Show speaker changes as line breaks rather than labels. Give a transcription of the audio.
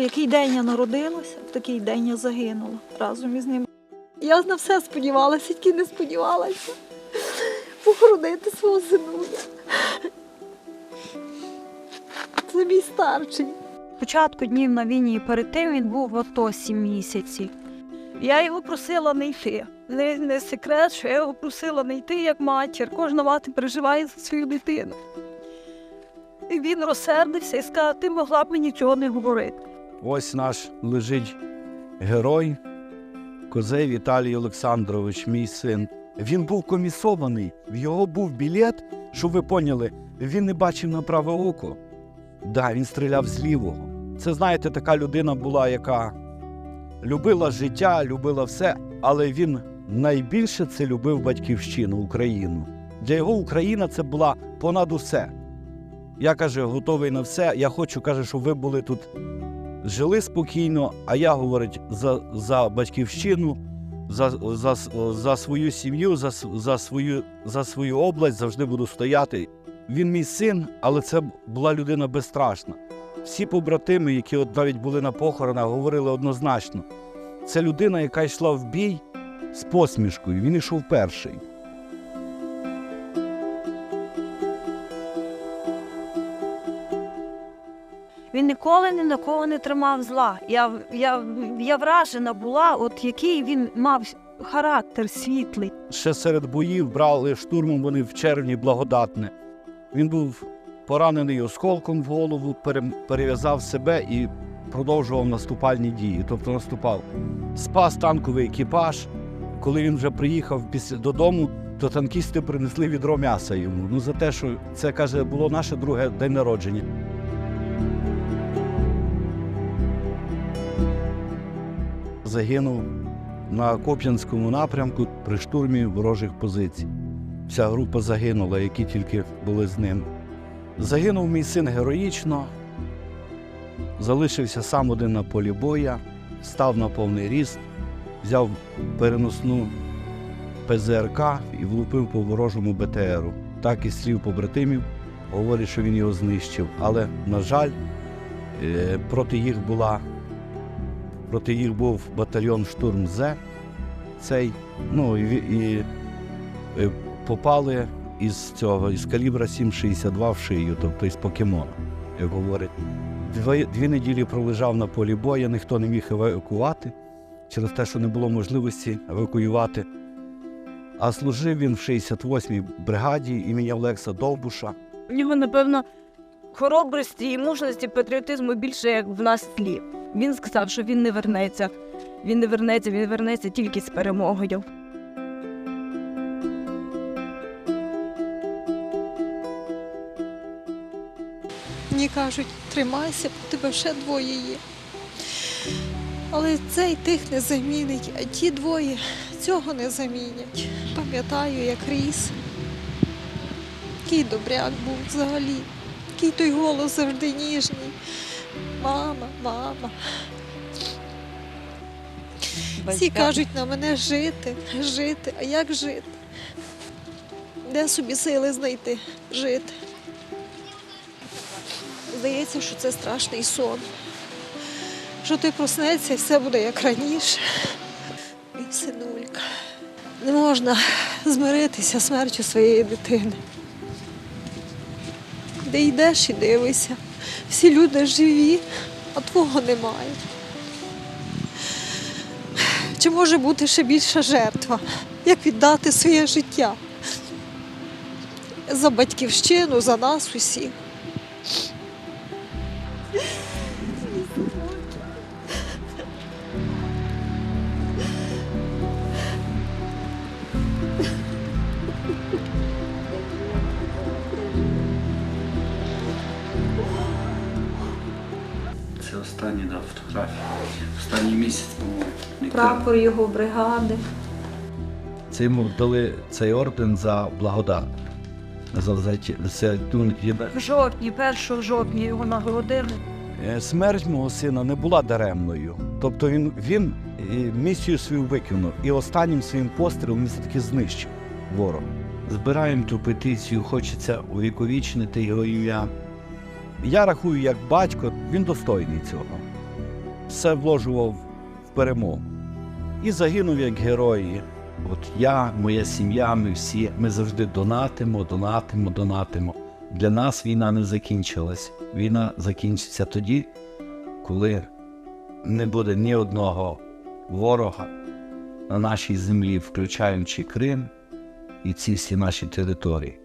в який день я народилася, в такий день я загинула разом із ним. Я на все сподівалася, тільки не сподівалася похоронити свого синуля. Це мій старший. Початку днів на війні перед тим він був в АТО сім місяців. Я його просила не йти. Не, не секрет, що я його просила не йти як матір. Кожна мати переживає за свою дитину. І він розсердився і сказав, ти могла б мені цього не говорити.
Ось наш лежить герой Козей Віталій Олександрович, мій син. Він був комісований, в його був білет, щоб ви поняли, він не бачив на праве око. Да, він стріляв з лівого. Це, знаєте, така людина була, яка любила життя, любила все, але він найбільше це любив батьківщину, Україну. Для його Україна це була понад усе. Я каже, готовий на все. Я хочу, каже, щоб ви були тут жили спокійно, а я говорить за, за батьківщину, за, за, за свою сім'ю, за, за, свою, за свою область завжди буду стояти. Він мій син, але це була людина безстрашна. Всі побратими, які от навіть були на похоронах, говорили однозначно. Це людина, яка йшла в бій з посмішкою. Він йшов перший.
Він ніколи ні на кого не тримав зла. Я, я, я вражена була, от який він мав характер світлий.
ще серед боїв брали штурмом вони в червні благодатне. Він був поранений осколком в голову, перев'язав себе і продовжував наступальні дії. Тобто наступав. Спас танковий екіпаж. Коли він вже приїхав після додому, то танкісти принесли відро м'яса йому. Ну за те, що це каже, було наше друге день народження. Загинув на Коп'янському напрямку при штурмі ворожих позицій. Вся група загинула, які тільки були з ним. Загинув мій син героїчно, залишився сам один на полі боя, став на повний ріст, взяв переносну ПЗРК і влупив по ворожому БТРу. Так із слів побратимів говорять, що він його знищив. Але, на жаль, е, проти їх була проти їх був батальйон штурм З. Цей, ну і, ві- і е, попали із цього із калібра 7,62 в шию, тобто із покемона, як говорять. Дві, дві неділі пролежав на полі бою, ніхто не міг евакувати через те, що не було можливості евакуювати. А служив він в 68-й бригаді імені Олекса Довбуша.
У нього, напевно, хоробрості і мужності, патріотизму більше, як в нас слів. Він сказав, що він не вернеться. Він не вернеться, він вернеться тільки з перемогою.
Мені кажуть, тримайся, бо тебе ще двоє є. Але цей тих не замінить, а ті двоє цього не замінять. Пам'ятаю, як ріс. Який добряк був взагалі, який той голос завжди ніжний. Мама, мама. Всі кажуть на мене жити, жити. А як жити? Де собі сили знайти жити? Здається, що це страшний сон. Що ти проснеться і все буде як раніше. І синулька. Не можна змиритися смертю своєї дитини. Де йдеш і дивишся. Всі люди живі, а твого немає. Чи може бути ще більша жертва? Як віддати своє життя? За батьківщину, за нас усіх.
Це останні да, фотографії. Останній місяць, по-моєму.
Прапор його бригади.
Це йому дали цей орден за благодать. За, за, це, ну, є-
В жовтні, 1 жовтня його нагородили.
Е, Смерть мого сина не була даремною. Тобто він, він е, місію свою виконав і останнім своїм пострілом він все-таки знищив ворог. Збираємо ту петицію, хочеться увіковічнити його ім'я. Я рахую, як батько, він достойний цього. все вложував в перемогу. І загинув як герої. От я, моя сім'я, ми всі, ми завжди донатимо, донатимо, донатимо. Для нас війна не закінчилась. Війна закінчиться тоді, коли не буде ні одного ворога на нашій землі, включаючи Крим і ці всі наші території.